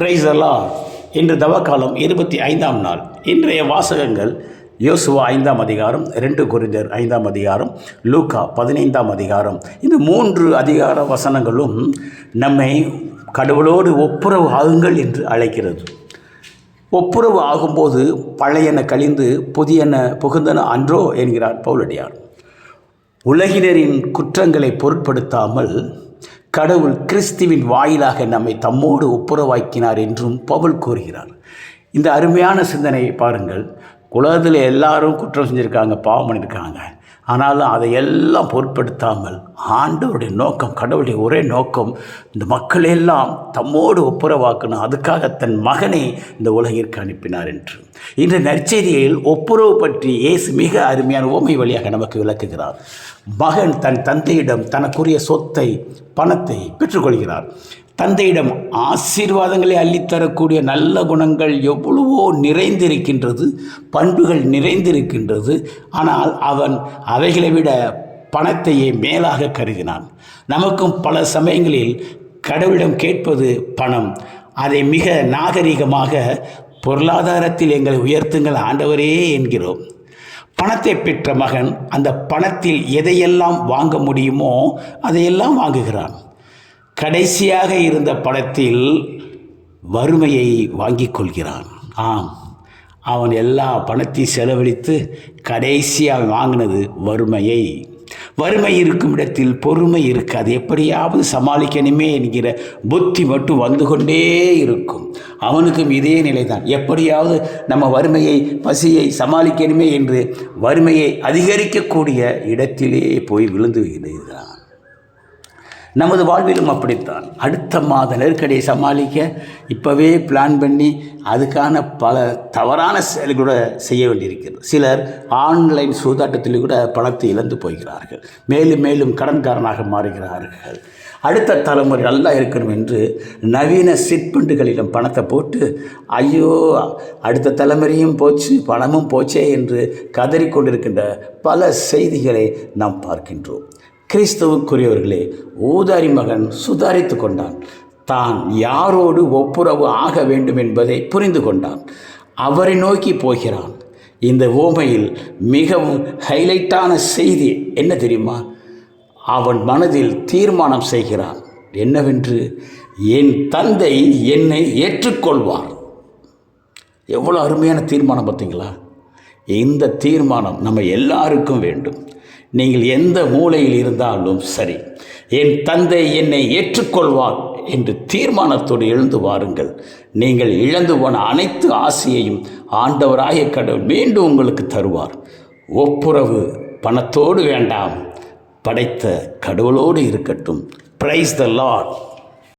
Price எல்லாம் இன்று தவக்காலம் இருபத்தி ஐந்தாம் நாள். இன்றைய வாசகங்கள் யோசுவா ஐந்தாம் அதிகாரம் ரெண்டு குறிஞர் ஐந்தாம் அதிகாரம் லூக்கா பதினைந்தாம் அதிகாரம். இந்த மூன்று அதிகார வசனங்களும் நம்மை கடவுளோடு ஒப்புரவு ஆகுங்கள் என்று அழைக்கிறது. ஒப்புரவு ஆகும்போது பழையன கழிந்து புதியன புகுந்தன அன்றோ என்கிறார் பவுலடியார். உலகினரின் குற்றங்களை பொருட்படுத்தாமல் கடவுள் கிறிஸ்துவின் வாயிலாக நம்மை தம்மோடு ஒப்புரவாக்கினார் என்றும் பவுல் கூறுகிறார். இந்த அருமையான சிந்தனையை பாருங்கள். உலகத்தில் எல்லாரும் குற்றம் செஞ்சுருக்காங்க பாவம் பண்ணியிருக்காங்க ஆனாலும் அதையெல்லாம் பொருட்படுத்தாமல் ஆண்டவருடைய நோக்கம் கடவுளுடைய ஒரே நோக்கம் இந்த மக்களெல்லாம் தம்மோடு ஒப்புரவாக்கணும். அதுக்காக தன் மகனை இந்த உலகிற்கு அனுப்பினார் என்று. இன்று நற்செய்தியில் ஒப்புரவு பற்றி இயேசு மிக அருமையான ஓமை வழியாக நமக்கு விளக்குகிறார். மகன் தன் தந்தையிடம் தனக்குரிய சொத்தை பணத்தை பெற்றுக்கொள்கிறார். தந்தையிடம் ஆசீர்வாதங்களை அள்ளித்தரக்கூடிய நல்ல குணங்கள் எவ்வளவோ நிறைந்திருக்கின்றது பண்புகள் நிறைந்திருக்கின்றது. ஆனால் அவன் அவைகளை விட பணத்தையே மேலாக கருதினான். நமக்கும் பல சமயங்களில் கடவுளிடம் கேட்பது பணம். அதை மிக நாகரிகமாக பொருளாதாரத்தில் எங்களை உயர்த்துங்கள் ஆண்டவரே என்கிறோம். பணத்தை பெற்ற மகன் அந்த பணத்தில் எதையெல்லாம் வாங்க முடியுமோ அதையெல்லாம் வாங்குகிறான். கடைசியாக இருந்த பணத்தில் வறுமையை வாங்கிக் கொள்கிறான். ஆம் அவன் எல்லா பணத்தையும் செலவழித்து கடைசியாக அவன் வாங்கினது வறுமையை. வறுமை இருக்கும் இடத்தில் பொறுமை இருக்காது எப்படியாவது சமாளிக்கணுமே என்கிற புத்தி மட்டும் வந்து கொண்டே இருக்கும். அவனுக்கும் இதே நிலைதான். எப்படியாவது நம்ம வறுமையை பசியை சமாளிக்கணுமே என்று வறுமையை அதிகரிக்கக்கூடிய இடத்திலே போய் விழுந்து விடுகிறான். நமது வாழ்விலும் அப்படித்தான். அடுத்த மாத நெருக்கடியை சமாளிக்க இப்போவே பிளான் பண்ணி அதுக்கான பல தவறான செயல் கூட செய்ய வேண்டியிருக்கிறது. சிலர் ஆன்லைன் சூதாட்டத்தில் கூட பணத்தை இழந்து போகிறார்கள். மேலும் மேலும் கடன்காரனாக மாறுகிறார்கள். அடுத்த தலைமுறை நல்லா இருக்கணும் என்று நவீன சிற்பண்டுகளிடம் பணத்தை போட்டு ஐயோ அடுத்த தலைமுறையும் போச்சு பணமும் போச்சே என்று கதறிக்கொண்டிருக்கின்ற பல செய்திகளை நாம் பார்க்கின்றோம். கிறிஸ்தவுக்குரியவர்களே ஊதாரி மகன் சுதாரித்து கொண்டான். தான் யாரோடு ஒப்புரவு ஆக வேண்டும் என்பதை புரிந்து கொண்டான். அவரை நோக்கி போகிறான். இந்த ஓமையில் மிகவும் ஹைலைட்டான செய்தி என்ன தெரியுமா? அவன் மனதில் தீர்மானம் செய்கிறான். என்னவென்று? என் தந்தை என்னை ஏற்றுக்கொள்வார். எவ்வளோ அருமையான தீர்மானம் பார்த்தீங்களா? இந்த தீர்மானம் நம்ம எல்லாருக்கும் வேண்டும். நீங்கள் எந்த மூலையில் இருந்தாலும் சரி. என் தந்தை என்னை ஏற்றுக்கொள்வார் என்று தீர்மானத்தோடு எழுந்து வாருங்கள். நீங்கள் இழந்து போன அனைத்து ஆசையையும் ஆண்டவராக கடவுள் மீண்டும் உங்களுக்கு தருவார். ஒப்புரவு பணத்தோடு வேண்டாம். படைத்த கடவுளோடு இருக்கட்டும். Praise the Lord